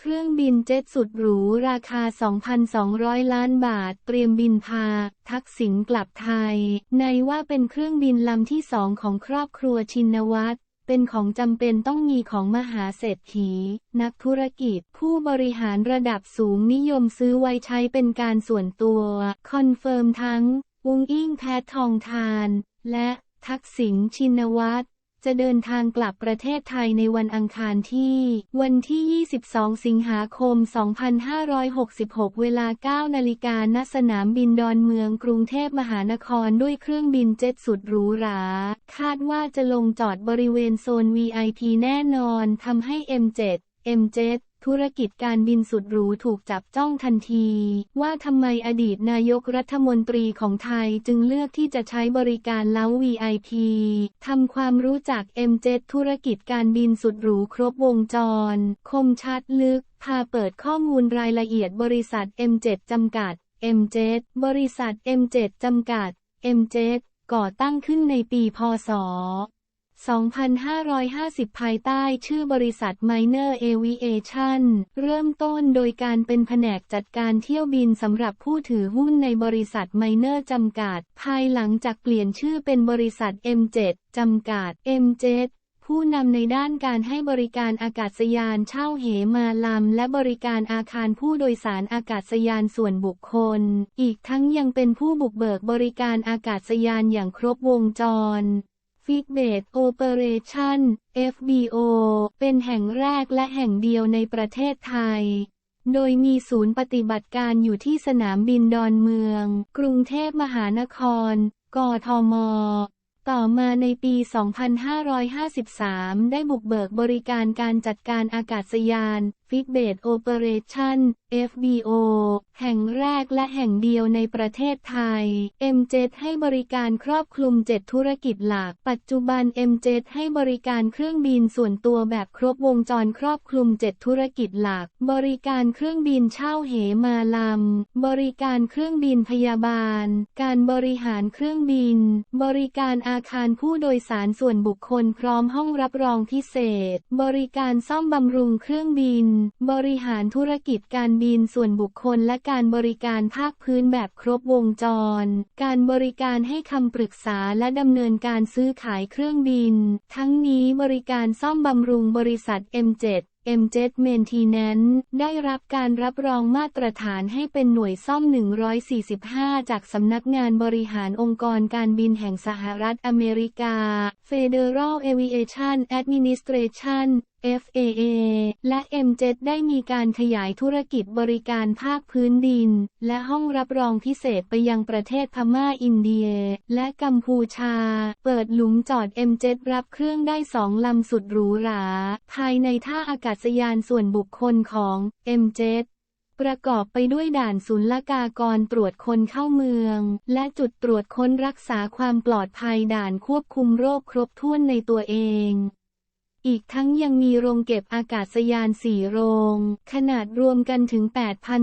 เครื่องบินเจ็ตสุดหรู ราคา 2,200 ล้านบาท เตรียมบินพา ทักษิณกลับไทย ในว่าเป็นเครื่องบินลำที่สองของครอบครัวชินวัตรเป็นของจำเป็นต้องมีของมหาเศรษฐี นักธุรกิจ ผู้บริหารระดับสูงนิยมซื้อไว้ใช้เป็นการส่วนตัว คอนเฟิร์มทั้ง วงอิ่งแพทองทาน และทักษิณชินวัตร จะเดินทางกลับประเทศไทยในวันอังคารที่ วันที่ 22 สิงหาคม 2566 เวลา 9 นาฬิกาณสนามบินดอนเมืองกรุงเทพมหานครด้วยเครื่องบินเจ็ตสุดหรูหรา คาดว่าจะลงจอดบริเวณโซน VIP แน่นอนทำให้ M7 M7 ธุรกิจการบินสุดหรูถูกจับจ้องทันที ว่าทำไมอดีตนายกรัฐมนตรีของไทยจึงเลือกที่จะใช้บริการเล้า VIP ทำความรู้จัก M7 ธุรกิจการบินสุดหรูครบวงจร คมชัดลึก พาเปิดข้อมูลรายละเอียดบริษัท M7 จำกัด M7 บริษัท M7 จำกัด M7 ก่อตั้งขึ้นในปี พศ 2550 ภายใต้ชื่อบริษัท Minor Aviation เริ่มต้นโดยการเป็นแผนกจัดการเที่ยวบินสำหรับผู้ถือหุ้นในบริษัท Minor จำกัด ภายหลังจากเปลี่ยนชื่อเป็นบริษัท M7 จำกัด M7 ผู้นำในด้านการให้บริการอากาศยานเช่าเหมาลำและบริการอาคารผู้โดยสารอากาศยานส่วนบุคคล อีกทั้งยังเป็นผู้บุกเบิกบริการอากาศยานอย่างครบวงจร f i t b a s e Operation FBO เป็นแห่งแรกและแห่งเดียวในประเทศไทย โดยมีศูนย์ปฏิบัติการอยู่ที่สนามบินดอนเมือง กรุงเทพมหานคร กทม ต่อมาในปี 2553 ได้บุกเบิกบริการการจัดการอากาศยาน f i t b a s e Operation FBO แห่งแรกและแห่งเดียวในประเทศไทย M7 ให้บริการครอบคลุม 7 ธุรกิจหลัก ปัจจุบัน M7 ให้บริการเครื่องบินส่วนตัวแบบครบวงจรครอบคลุม 7 ธุรกิจหลัก บริการเครื่องบินเช่าเหมาลำ บริการเครื่องบินพยาบาล การบริหารเครื่องบิน บริการอาคารผู้โดยสารส่วนบุคคลพร้อมห้องรับรองพิเศษ บริการซ่อมบำรุงเครื่องบินบริหารธุรกิจการบินส่วนบุคคลและการบริการภาคพื้นแบบครบวงจร การบริการให้คำปรึกษาและดำเนินการซื้อขายเครื่องบิน ทั้งนี้บริการซ่อมบำรุงบริษัท M7 M7 Maintenance ได้รับการรับรองมาตรฐานให้เป็นหน่วยซ่อม 145 จากสำนักงานบริหารองค์กรการบินแห่งสหรัฐอเมริกา Federal Aviation Administration FAA และ M7 ได้มีการขยายธุรกิจบริการภาคพื้นดิน และห้องรับรองพิเศษไปยังประเทศพม่าอินเดีย และกัมพูชา เปิดหลุมจอด M7 รับเครื่องได้สองลำสุดหรูหรา ภายในท่าอากาศยานส่วนบุคคลของ M7 ประกอบไปด้วยด่านศุลกากรตรวจคนเข้าเมือง และจุดตรวจค้นรักษาความปลอดภัยด่านควบคุมโรคครบถ้วนในตัวเอง อีกทั้งยังมีโรงเก็บอากาศยานสี่โรง ขนาดรวมกันถึง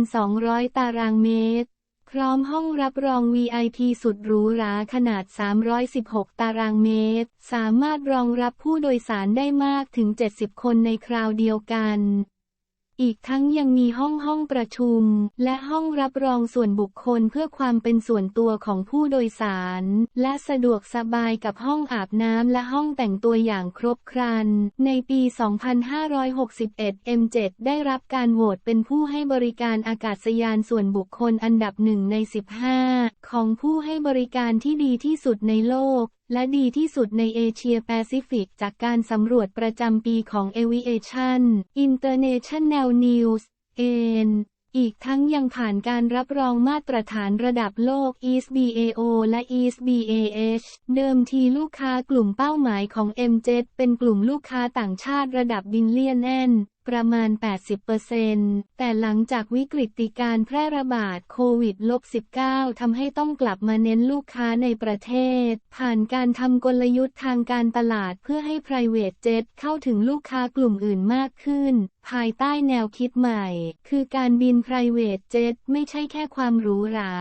8,200 ตารางเมตร พร้อมห้องรับรอง VIP สุดหรูหราขนาด 316 ตารางเมตร สามารถรองรับผู้โดยสารได้มากถึง 70 คนในคราวเดียวกัน อีกทั้งยังมีห้องห้องประชุม และห้องรับรองส่วนบุคคลเพื่อความเป็นส่วนตัวของผู้โดยสาร และสะดวกสบายกับห้องอาบน้ำและห้องแต่งตัวอย่างครบครัน ในปี 2561 M7 ได้รับการโหวตเป็นผู้ให้บริการอากาศยานส่วนบุคคลอันดับหนึ่งใน 15 ของผู้ให้บริการที่ดีที่สุดในโลกและดีที่สุดในเอเชียแปซิฟิกจากการสำรวจประจำปีของ Aviation International News เอนอีกทั้งยังผ่านการรับรองมาตรฐานระดับโลก ESBAO และ ESBAH เดิมทีลูกค้ากลุ่มเป้าหมายของ M7 เป็นกลุ่มลูกค้าต่างชาติระดับบิลเลียนแอน ประมาณ 80%แต่หลังจากวิกฤติการแพร่ระบาดโควิด -19 ทำให้ต้องกลับมาเน้นลูกค้าในประเทศ ผ่านการทำกลยุทธ์ทางการตลาดเพื่อให้ private jet เข้าถึงลูกค้ากลุ่มอื่นมากขึ้น ภายใต้แนวคิดใหม่ คือการบิน private jet ไม่ใช่แค่ความหรูหรา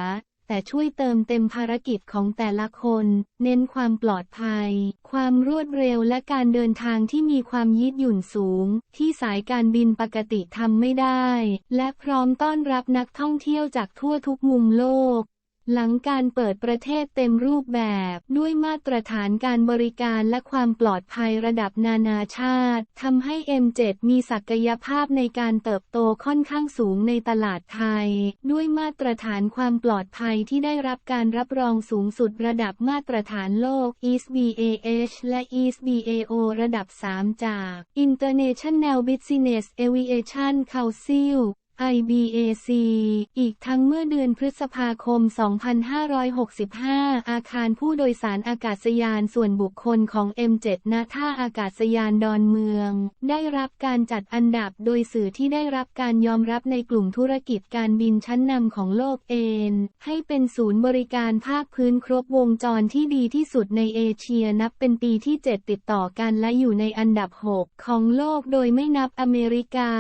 แต่ช่วยเติมเต็มภารกิจของแต่ละคน เน้นความปลอดภัย ความรวดเร็วและการเดินทางที่มีความยืดหยุ่นสูง ที่สายการบินปกติทำไม่ได้ และพร้อมต้อนรับนักท่องเที่ยวจากทั่วทุกมุมโลก หลังการเปิดประเทศเต็มรูปแบบด้วยมาตรฐานการบริการและความปลอดภัยระดับนานาชาติทำให้ M7 มีศักยภาพในการเติบโตค่อนข้างสูงในตลาดไทย ด้วยมาตรฐานความปลอดภัยที่ได้รับการรับรองสูงสุดระดับมาตรฐานโลก EASA และ EASA ระดับ 3 จาก International Business Aviation Council IBAC อีกทั้งเมื่อเดือนพฤษภาคม 2565 อาคารผู้โดยสารอากาศยานส่วนบุคคลของ M7 ณท่าอากาศยานดอนเมือง ได้รับการจัดอันดับโดยสื่อที่ได้รับการยอมรับในกลุ่มธุรกิจการบินชั้นนำของโลกเอนให้เป็นศูนย์บริการภาคพื้นครบวงจรที่ดีที่สุดในเอเชียนับเป็นปีที่ 7 ติดต่อกันและอยู่ในอันดับ 6 ของโลกโดยไม่นับอเมริกา